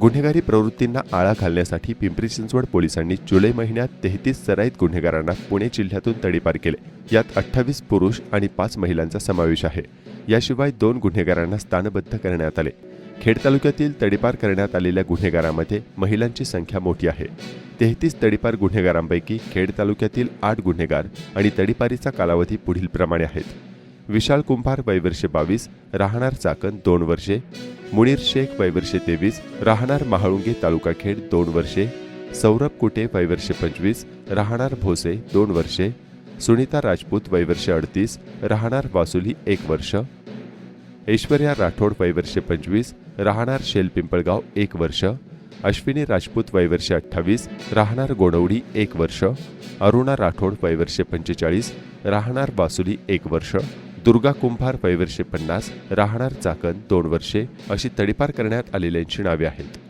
गुन्हेगारी प्रवृत्तींना आळा घालण्यासाठी पिंपरी चिंचवड पोलिसांनी जुलै महिन्यात तेहतीस सराईत गुन्हेगारांना पुणे जिल्ह्यातून तडीपार केले. यात अठ्ठावीस पुरुष आणि पाच महिलांचा समावेश आहे. याशिवाय दोन गुन्हेगारांना स्थानबद्ध करण्यात आले. खेड तालुक्यातील तडीपार करण्यात आलेल्या गुन्हेगारांमध्ये महिलांची संख्या मोठी आहे. तेहतीस तडीपार गुन्हेगारांपैकी खेड तालुक्यातील आठ गुन्हेगार आणि तडीपारीचा कालावधी पुढील प्रमाणे आहेत. विशाल कुंभार वयवर्षे बावीस राहणार चाकण दोन वर्षे मुनीर शेख वयवर्षे तेवीस राहणार महाळुंगे तालुका खेड दोन वर्षे सौरभ कुटे वयवर्षे पंचवीस राहणार भोसे दोन वर्षे सुनीता राजपूत वयवर्षे अडतीस राहणार वासुली एक वर्ष ऐश्वर्या राठोड वयवर्षे पंचवीस राहणार शेल पिंपळगाव एक वर्ष अश्विनी राजपूत वयवर्षे अठ्ठावीस राहणार गोडवडी एक वर्ष अरुणा राठोड वयवर्षे पंचेचाळीस राहणार वासुली एक वर्ष दुर्गा कुंभार वयवर्षे पन्नास राहणार चाकण दोन वर्षे अशी तडीपार करण्यात आलेल्यांची नावे आहेत.